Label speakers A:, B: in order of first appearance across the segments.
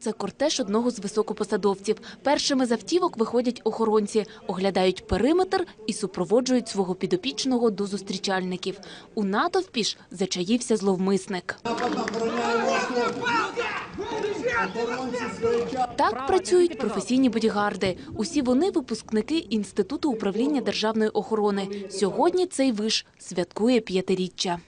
A: Це кортеж одного з високопосадовців. Першими з автівок виходять охоронці, оглядають периметр і супроводжують свого підопічного до зустрічальників. У натовпі ж зачаївся зловмисник. Так працюють професійні бодігарди. Усі вони випускники Інституту управління державної охорони. Сьогодні цей виш святкує п'ятиріччя.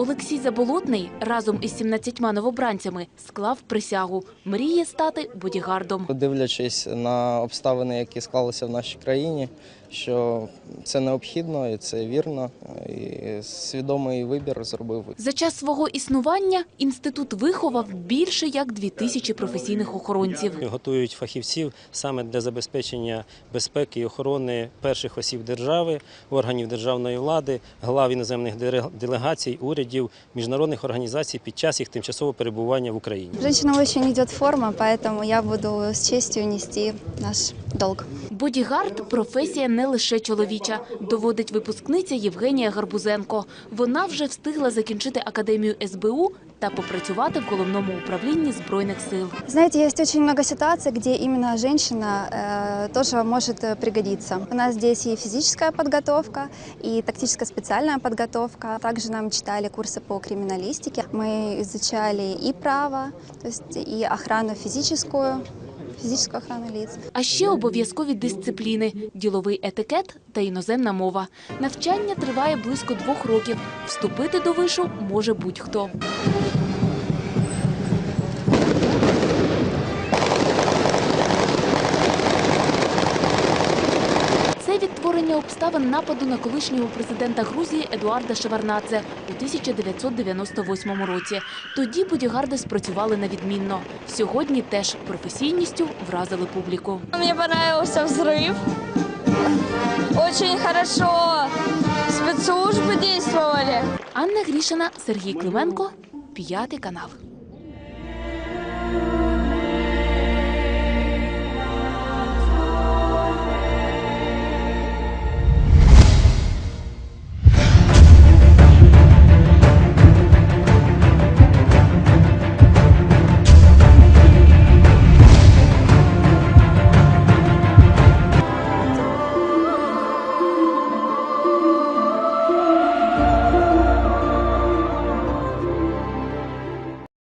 A: Олексій Заболотний разом із 17 новобранцями склав присягу. Мріє стати бодігардом.
B: Дивлячись на обставини, які склалися в нашій країні, що це необхідно і це вірно, і свідомий вибір зробив.
A: За час свого існування інститут виховав більше як дві тисячі професійних охоронців.
C: Готують фахівців саме для забезпечення безпеки і охорони перших осіб держави, органів державної влади, глав іноземних делегацій, урядів, міжнародних організацій під час їх тимчасового перебування в Україні.
D: Женщинам не йде форма, тому я буду з честю нести наш долг.
A: Бодігард професія не лише чоловіча, доводить випускниця Євгенія Гарбузенко. Вона вже встигла закінчити академію СБУ та попрацювати в головному управлінні збройних сил.
D: Знаете, есть очень много ситуаций, где именно женщина э, тоже может э, пригодиться. У нас здесь и физическая подготовка, и тактическая специальная подготовка. Также нам читали курсы по криминалистике. Мы изучали и право, то есть и охрану физическую, физическую охрану лиц.
A: А ще обов'язкові дисципліни – діловий етикет та іноземна мова. Навчання триває близько двох років. Вступити до вишу може будь-хто. Відтворення обставин нападу на колишнього президента Грузії Едуарда Шеварнадзе у 1998 році. Тоді бодігарди спрацювали на відмінно. Сьогодні теж професійністю вразили публіку.
E: Мне понравился взрыв. Очень хорошо спецслужбы действовали.
A: Анна Грішина, Сергій Клименко, п'ятий канал.